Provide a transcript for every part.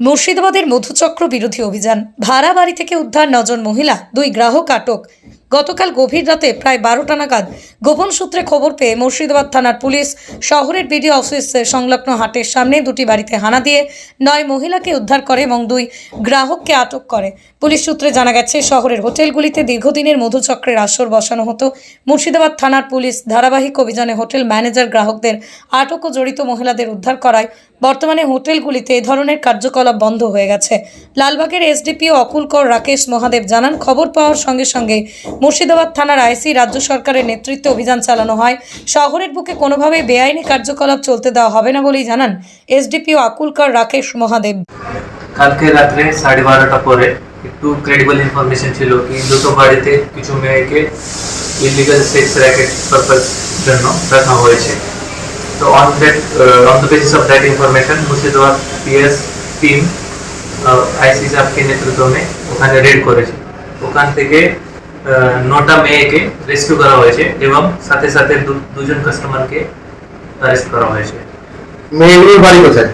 মুর্শিদাবাদের মধুচক্র বিরোধী অভিযান। ভাড়া বাড়ি থেকে উদ্ধার নজন মহিলা, দুই গ্রাহক আটক। গতকাল গভীর রাতে প্রায় বারোটা নাগাদ গোপন সূত্রে খবর পেয়ে মুর্শিদাবাদ থানার পুলিশ শহরের বিডিও অফিস সংলগ্ন হাটের সামনে দুটি বাড়িতে হানা দিয়ে নয় মহিলাকে উদ্ধার করে এবং দুই গ্রাহককে আটক করে। পুলিশ সূত্রে জানা গেছে, শহরের হোটেলগুলিতে দীর্ঘদিনের মধুচক্রের আসর বসানো হতো। মুর্শিদাবাদ থানার পুলিশ ধারাবাহিক অভিযানে হোটেল ম্যানেজার গ্রাহকদের আটক ও জড়িত মহিলাদের উদ্ধার করায় বর্তমানে হোটেলগুলিতে এ ধরনের কার্যকলাপ বন্ধ হয়ে গেছে। লালবাগের এসডিপিও অকুল কর রাকেশ মহাদেব জানান, খবর পাওয়ার সঙ্গে সঙ্গে মুর্শিদাবাদ থানার আইসি রাজ্য সরকারের নেতৃত্বে অভিযান চালানো হয়। শহরের বুকে কোনোভাবেই বেআইনি কার্যকলাপ চলতে দেওয়া হবে না বলেই জানান এসডিপিও আকুল কর রাকেশ মহাদেব। কালকে রাত্রে সাড়ে বারোটা পরে একটু ক্রেডিবল ইনফরমেশন ছিল কি দুটো বাড়িতে কিছু মেয়েকে ইলিগাল সেক্স র্যাকেট পারপাস জন্য রাখা হয়েছে। তো on that on the basis of that information Murshidabad PS team IC সাহেবকে নেতৃত্ব में ওখানে রেড করেছে। ওখান থেকে আহ, নটা মেয়েকে রেস্কিউ করা হয়েছে এবং সাথে সাথে দুজন কাস্টমারকে অ্যারেস্ট করা হয়েছে। মেয়েগুলোর বাড়ি কোথায়?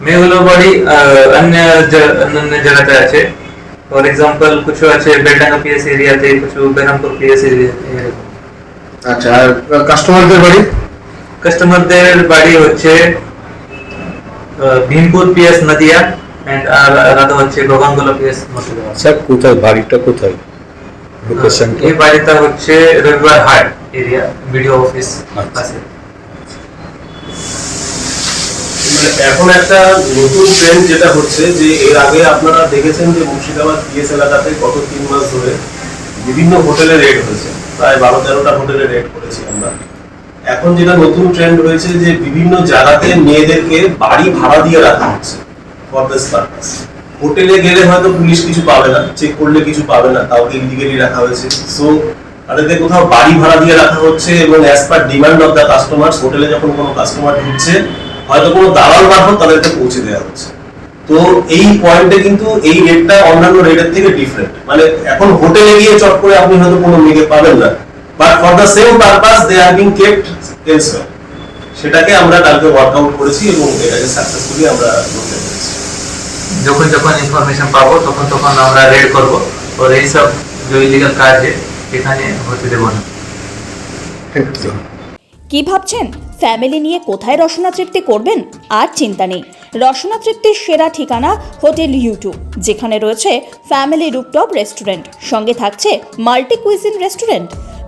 মেয়েগুলো বাড়ি আহ, অন্য অন্য জায়গাতে আছে। ফর এক্সাম্পল কিছু আছে বেলডাঙ্গা পিএস এরিয়াতে কিছু বেরামপুর পিএস এরিয়াতে আচ্ছা আর কাস্টমারদের বাড়ি? কাস্টমারদের বাড়ি হচ্ছে ভীমপুর পিএস নদিয়া এন্ড আর আলাদা হচ্ছে গোগাঙ্গলা পিএস মুর্শিদাবাদ। স্যার কোথায়? বাড়িটা কোথায়? লোকেশনটা এই বাড়িটা হচ্ছে রবিবার হাট এরিয়া বিডিও অফিস। আছে এখন একটা নতুন ট্রেন্ড যেটা হচ্ছে যে এর আগে আপনারা দেখেছেন যে মুর্শিদাবাদ পিএস এলাকাতে গত তিন মাস ধরে বিভিন্ন হোটেলে রেড হয়েছে। প্রায় বারো তেরোটা হোটেলে রেড করেছি আমরা। এখন যেটা নতুন ট্রেন্ড হয়েছে যে বিভিন্ন জায়গাতে মেয়েদেরকে বাড়ি ভাড়া দিয়ে রাখা হচ্ছে ফর দিস পারপাস হোটেলে গেলে হয়তো পুলিশ কিছু পাবে না চেক করলে কিছু পাবে না, কাউকে ইলিগেলি রাখা হয়েছে। সো তাদেরকে কোথাও বাড়ি ভাড়া দিয়ে রাখা হচ্ছে এবং as per demand of the customers হোটেলে যখন কোনো কাস্টমার ঢুকছে, হয়তো কোনো দালাল মারফত তাদেরকে পৌঁছে দেওয়া হচ্ছে। তো এই পয়েন্টে কিন্তু এই রেটটা অন্যান্য রেটের থেকে ডিফারেন্ট মানে এখন হোটেলে গিয়ে চট করে আপনি হয়তো কোনো মেয়েকে পাবেন না। But for the same purpose they are being kept elsewhere সেটাকে আমরা কালকে ওয়ার্কআউট করেছি এবং এটাকে সাকসেসফুলি আমরা করতে পেরেছি যখন যখন ইনফরমেশন পাবো তখন তখন আমরা রেড করব। আর এই সব যে ইলিগাল কাজে এখানে হতে দেব না। কি ভাবছেন? ফ্যামিলি নিয়ে কোথায় রসনা তৃপ্তি করবেন? আর চিন্তা নেই। রসনা তৃপ্তির সেরা ঠিকানা হোটেল ইউটু যেখানে রয়েছে ফ্যামিলি রুপটপ রেস্টুরেন্ট সঙ্গে থাকছে মাল্টি কুইজিন রেস্টুরেন্ট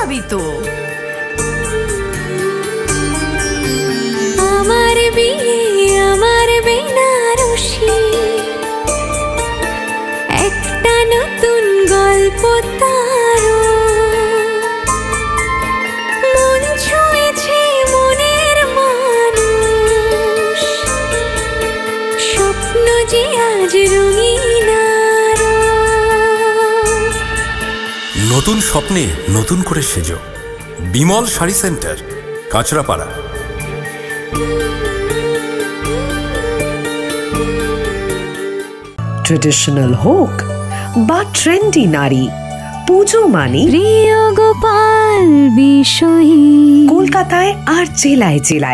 hábito. নতুন স্বপ্নে নতুন করে সেজো। বিমল শাড়ি সেন্টার কাঁচরাপাড়া। ট্রেডিশনাল হোক বা ট্রেন্ডি নারী পুজো মানে প্রিয় গোপাল বিষয়ী। কলকাতায় আর জেলায় জেলায়।